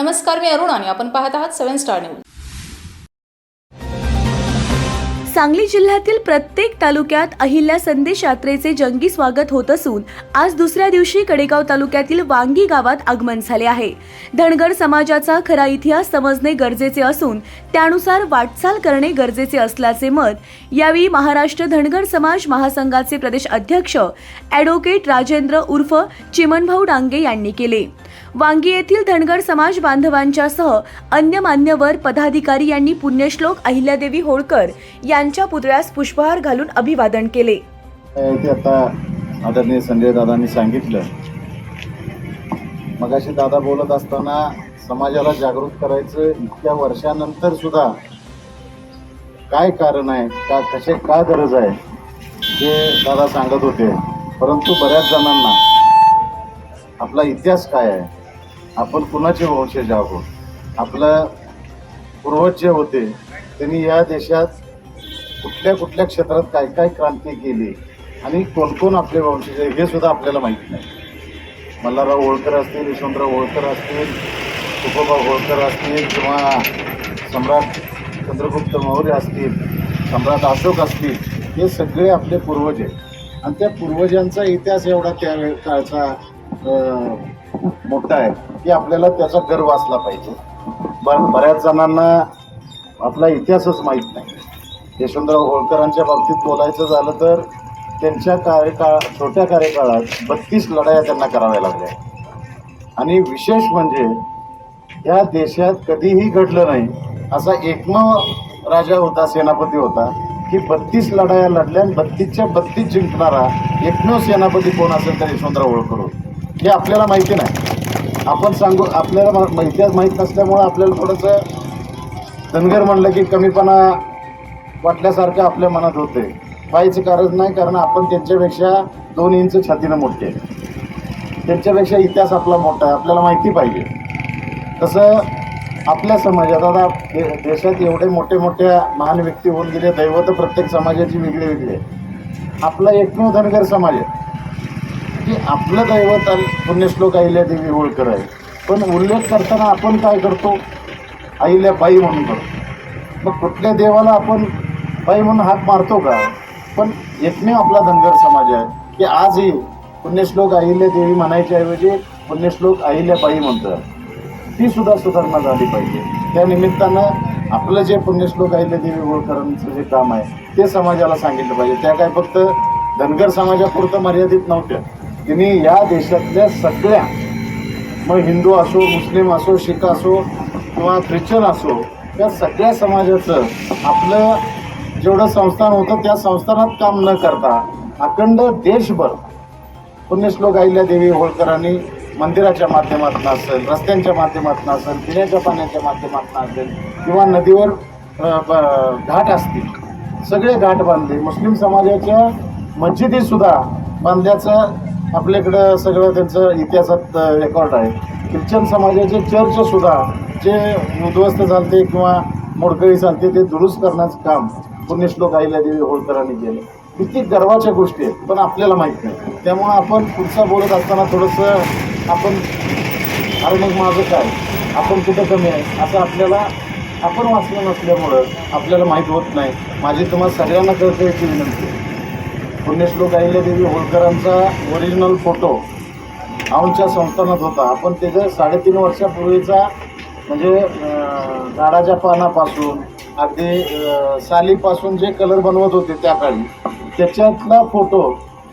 नमस्कार मी अरुण आणि आपण पाहत आहात सेव्हन स्टार न्यूज. सांगली जिल्ह्यातील प्रत्येक तालुक्यात अहिल्या संदेश यात्रेचे जंगी स्वागत होत असून आज दुसऱ्या दिवशी कडेगाव तालुक्यातील वांगी गावात आगमन झाले आहे. धनगर समाजाचा खरा इतिहास समजणे गरजेचे असून त्यानुसार वाटचाल करणे गरजेचे असल्याचे मत यावेळी महाराष्ट्र धनगर समाज महासंघाचे प्रदेश अध्यक्ष ॲडव्होकेट राजेंद्र उर्फ चिमनभाऊ डांगे यांनी केले. वांगी येथील धनगर समाज बांधवांच्यासह अन्य मान्यवर पदाधिकारी यांनी पुण्यश्लोक अहिल्यादेवी होळकर यांच्या पुतळ्यास पुष्पहार घालून अभिवादन केले. ते आता आदरणीय संजय दादांनी सांगितलं. मगाशी दादा बोलत असताना समाजाला जागृत करायचं इतक्या वर्षानंतर सुद्धा काय कारण आहे का कसे का गरज आहे ते दादा सांगत होते. परंतु बऱ्याच जणांना आपला इतिहास काय आहे आपण कुणाचे वंशज आहोत? आपलं पूर्वज जे होते त्यांनी या देशात कुठल्या कुठल्या क्षेत्रात काय काय क्रांती केली आणि कोण कोण आपले वंशज आहे हे सुद्धा आपल्याला माहीत नाही. मल्हारराव होळकर असतील यशवंतराव होळकर असतील तुकोबा होळकर असतील किंवा सम्राट चंद्रगुप्त मौर्य असतील सम्राट अशोक असतील हे सगळे आपले पूर्वज आहेत. आणि त्या पूर्वजांचा इतिहास एवढा त्या काळचा खूप मोठं आहे. की आपल्याला त्याचा गर्व असला पाहिजे. पण बऱ्याच जणांना आपला इतिहासच माहीत नाही. यशवंतराव होळकरांच्या बाबतीत बोलायचं झालं तर त्यांच्या कार्यकाळ छोट्या कार्यकाळात बत्तीस लढाया त्यांना कराव्या लागल्या. आणि विशेष म्हणजे या देशात कधीही घडलं नाही असा एकमेव राजा होता सेनापती होता की बत्तीस लढाया लढल्या आणि बत्तीसच्या बत्तीस जिंकणारा एकमेव सेनापती कोण असेल तर यशवंतराव होळकर होते. हे आपल्याला माहिती नाही. आपण सांगू आपल्याला माहिती इतिहास माहीत नसल्यामुळं आपल्याला थोडंसं धनगर म्हणलं की कमीपणा वाटल्यासारखं आपल्या मनात होते पाहायचं कारण नाही कारण आपण त्यांच्यापेक्षा दोन इंच छातीनं मोठे त्यांच्यापेक्षा इतिहास आपला मोठा आहे आपल्याला माहिती पाहिजे. तसं आपल्या समाजात आता दे देशात एवढे मोठे मोठ्या महान व्यक्ती होऊन गेले दैवत प्रत्येक समाजाची वेगळी वेगळी आहे. आपला एकमेव धनगर समाज आहे. की आपलं दैवत अल- पुण्यश्लोक अहिल्यादेवी होळकर आहे. पण उल्लेख करताना आपण काय करतो? अहिल्याबाई म्हणून करतो. मग कुठल्या देवाला आपण बाई म्हणून हात मारतो का? पण एकमेव आपला धनगर समाज आहे की आजही पुण्यश्लोक अहिल्यादेवी म्हणायच्या ऐवजी पुण्यश्लोक अहिल्याबाई म्हणतात. ती सुद्धा सुधारणा झाली पाहिजे. त्या निमित्तानं आपलं जे पुण्यश्लोक अहिल्यादेवी होळकरांचं जे काम आहे ते समाजाला सांगितलं पाहिजे. त्या काय फक्त धनगर समाजापुरतं मर्यादित नव्हत्या. तिने या देशातल्या सगळ्या मग हिंदू असो मुस्लिम असो शीख असो किंवा ख्रिश्चन असो त्या सगळ्या समाजाचं आपलं जेवढं संस्थान होतं त्या संस्थानात काम न करता अखंड देशभर पुण्यश्लोक देवी होळकरांनी मंदिराच्या माध्यमातून असेल रस्त्यांच्या माध्यमातून असेल पिण्याच्या पाण्याच्या माध्यमातून असेल किंवा नदीवर घाट असतील सगळे घाट बांधले. मुस्लिम समाजाच्या मस्जिदीसुद्धा बांधल्याचं आपल्याकडं सगळं त्यांचं इतिहासात रेकॉर्ड आहे. ख्रिश्चन समाजाचे चर्चसुद्धा जे उद्ध्वस्त चालते किंवा मोडकळी चालते ते दुरुस्त करण्याचं काम पुण्यश्लोक अहिल्यादेवी होळकरांनी केलं. किती गर्वाच्या गोष्टी आहेत पण आपल्याला माहीत नाही. त्यामुळं आपण पुढचं बोलत असताना थोडंसं आपण अरे मग माझं काय? आपण कुठं कमी आहे? असं आपल्याला आपण वाचलं नसल्यामुळं आपल्याला माहीत होत नाही. माझी तुम्हाला सगळ्यांना कळकळीची विनंती आहे. पुण्यश्लोक अहिल्यादेवी होळकरांचा ओरिजिनल फोटो आमच्या संस्थानात होता. आपण त्याचं साडेतीन वर्षापूर्वीचा म्हणजे झाडाच्या पानापासून अगदी सालीपासून जे कलर बनवत होते त्या काळी त्याच्यातला फोटो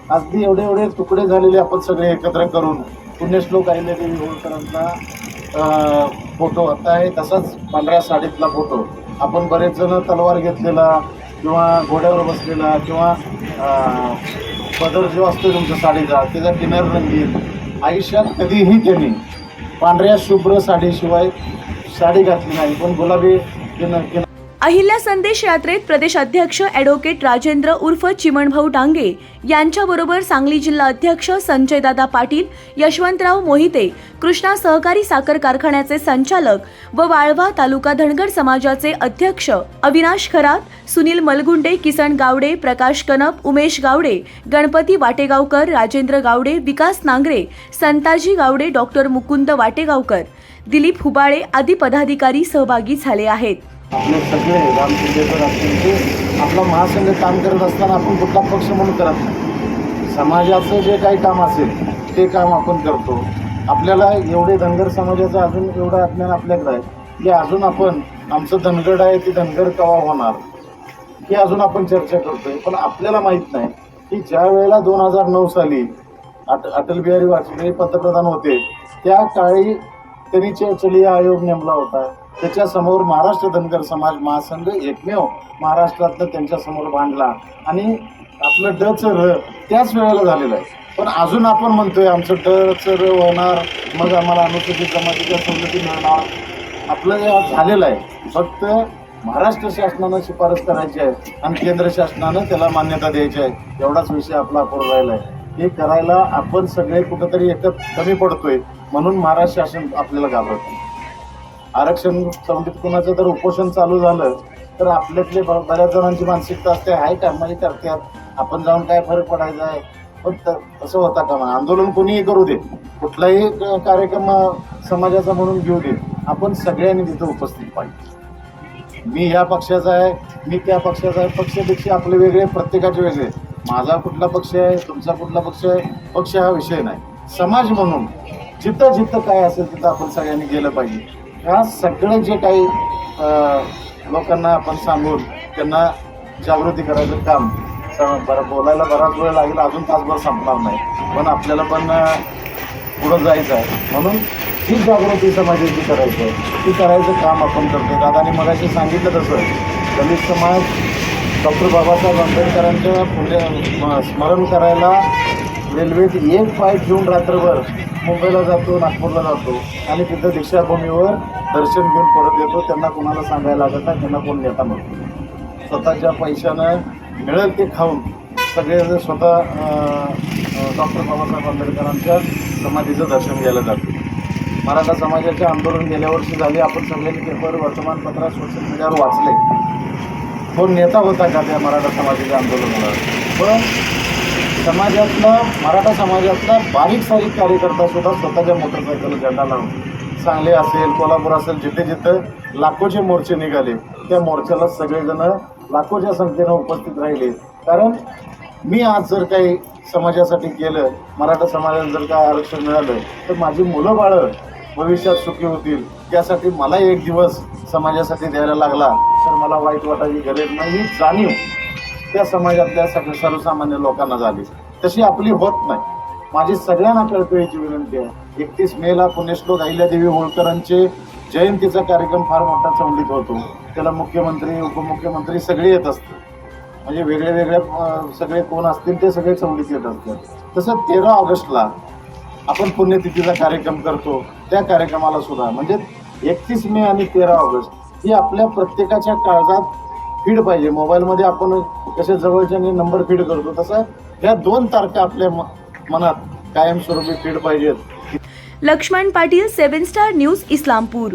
अगदी एवढे एवढे तुकडे झालेले आपण सगळे एकत्र करून पुण्यश्लोक अहिल्यादेवी होळकरांचा फोटो आता आहे. तसाच पांढऱ्या साडीतला फोटो आपण बरेच जण तलवार घेतलेला किंवा घोड्यावर बसलेला किंवा पदर जो असतो तुमचा साडीचा त्याचा किनार रंगीत आयुष्यात कधीही त्यांनी पांढऱ्या शुभ्र साडीशिवाय साडी घातली नाही पण गुलाबी किन किनार अहिल्या संदेश यात्रेत प्रदेश अध्यक्ष ॲडव्होकेट राजेंद्र उर्फ चिमणभाऊ डांगे यांच्याबरोबर सांगली जिल्हा अध्यक्ष संजयदादा पाटील यशवंतराव मोहिते कृष्णा सहकारी साखर कारखान्याचे संचालक व वाळवा तालुका धनगर समाजाचे अध्यक्ष अविनाश खरात सुनील मलगुंडे किसन गावडे प्रकाश कनप उमेश गावडे गणपती वाटेगावकर राजेंद्र गावडे विकास नांगरे संताजी गावडे डॉक्टर मुकुंद वाटेगावकर दिलीप हुबाळे आदी पदाधिकारी सहभागी झाले आहेत. आपले सगळे राम शिंदेकर असतील ते आपला महासंघ काम करत असताना आपण कुठला पक्ष म्हणून करत नाही. समाजाचं जे काही काम असेल ते काम आपण करतो. आपल्याला एवढे धनगर समाजाचं अजून एवढं अज्ञान आपल्याकडे आहे की अजून आपण आमचं धनगड आहे ते धनगर कवा होणार? ही अजून आपण चर्चा करतोय पण आपल्याला माहीत नाही की ज्या वेळेला दोन हजार नऊ साली अट अटल बिहारी वाजपेयी पंतप्रधान होते त्या काळी त्यांनी चलिया आयोग नेमला होता. त्याच्यासमोर महाराष्ट्र धनगर समाज महासंघ एकमेव महाराष्ट्रातलं त्यांच्यासमोर बांधला. आणि आपलं डचं र त्याच वेळेला झालेलं आहे. पण अजून आपण म्हणतोय आमचं डचं र होणार मग आम्हाला अनुसूचित जमातीच्या सवलती मिळणार. आपलं हे झालेलं आहे. फक्त महाराष्ट्र शासनानं शिफारस करायची आहे आणि केंद्र शासनानं त्याला मान्यता द्यायची आहे. एवढाच विषय आपला अपूर्ण राहिला आहे. हे करायला आपण सगळे कुठंतरी एकत्र कमी पडतोय म्हणून महाराष्ट्र शासन आपल्याला घाबरत आरक्षण समितीत कुणाचं जर उपोषण चालू झालं तर आपल्यातले ब- बऱ्याच जणांची मानसिकता असते. आहे का? म्हणजे करतात आपण जाऊन काय फरक पडायचा आहे? पण तसं होता का मग? आंदोलन कोणीही करू दे कुठलाही क- कार्यक्रम समाजाचा म्हणून घेऊ दे आपण सगळ्यांनी तिथं उपस्थित पाहिजे. मी ह्या पक्षाचा आहे मी त्या पक्षाचा आहे. पक्षापेक्षा आपले वेगळे प्रत्येकाचे वेगळे. माझा कुठला पक्ष आहे तुमचा कुठला पक्ष आहे? पक्ष हा विषय नाही. समाज म्हणून जिथं जिथं काय असेल तिथं आपण सगळ्यांनी गेलं पाहिजे. ह्या सगळं जे काही लोकांना आपण सांगून त्यांना जागृती करायचं काम बरं बोलायला बराच वेळ लागेल अजून तासभर संपणार नाही. पण आपल्याला पण पुढं जायचं आहे. म्हणून ही जागृती समाजाची करायचं आहे. ती करायचं काम आपण करतो दादाने मगाशी सांगितलं तसं. दलित समाज डॉक्टर बाबासाहेब आंबेडकरांच्या पुण्य स्मरण करायला रेल्वेत एक पाय घेऊन रात्रभर मुंबईला जातो नागपूरला जातो. आणि तिथं दीक्षाभूमीवर दर्शन घेऊन परत येतो. त्यांना कोणाला सांगायला लागत नाही त्यांना कोण नेता म्हणतो. स्वतःच्या पैशानं मिळेल ते खाऊन सगळे स्वतः डॉक्टर बाबासाहेब आंबेडकरांच्या समाधीचं दर्शन घ्यायला जातो. मराठा समाजाचे आंदोलन गेल्या वर्षी झाले. आपण सगळ्यांनी पेपर वर्तमानपत्रात सोशल मीडियावर वाचले. कोण नेता होता का त्या मराठा समाजाच्या आंदोलनाला? पण समाजातला मराठा समाजातला बारीक सारीक कार्यकर्ता सुद्धा स्वतःच्या मोटरसायकल झेंडा लावून सांगली असेल कोल्हापूर असेल जिथे जिथं लाखोचे मोर्चे निघाले त्या मोर्चाला सगळेजण लाखोच्या संख्येनं उपस्थित राहिले. कारण मी आज जर काही समाजासाठी केलं मराठा समाजाला जर काय आरक्षण मिळालं तर माझी मुलं बाळं भविष्यात सुखी होतील. त्यासाठी मला एक दिवस समाजासाठी द्यायला लागला तर मला वाईट वाटायची गरज नाही. ही जाणीव त्या समाजातल्या सगळ्या सर्वसामान्य लोकांना झाली. तशी आपली होत नाही. माझी सगळ्यांना कळकळीची विनंती आहे. एकतीस मेला पुण्यश्लोक अहिल्यादेवी होळकरांचे जयंतीचा कार्यक्रम फार मोठा चौंडीत होतो. त्याला मुख्यमंत्री उपमुख्यमंत्री सगळे येत असतात. म्हणजे वेगळे वेगळे सगळे कोण असतील ते सगळे चौंडीत येत असतात. तसं तेरा ऑगस्टला आपण पुण्यतिथीचा कार्यक्रम करतो. त्या कार्यक्रमाला सुद्धा. म्हणजे एकतीस मे आणि तेरा ऑगस्ट ही आपल्या प्रत्येकाच्या काळजात फीड पाहिजे. मोबाईलमध्ये आपण तसेच जवळच्या नंबर फीड करतो. तसं या दोन तारखा आपल्या म- मनात कायमस्वरूपी फीड पाहिजेत. Laxman Patil seven star news Islampur.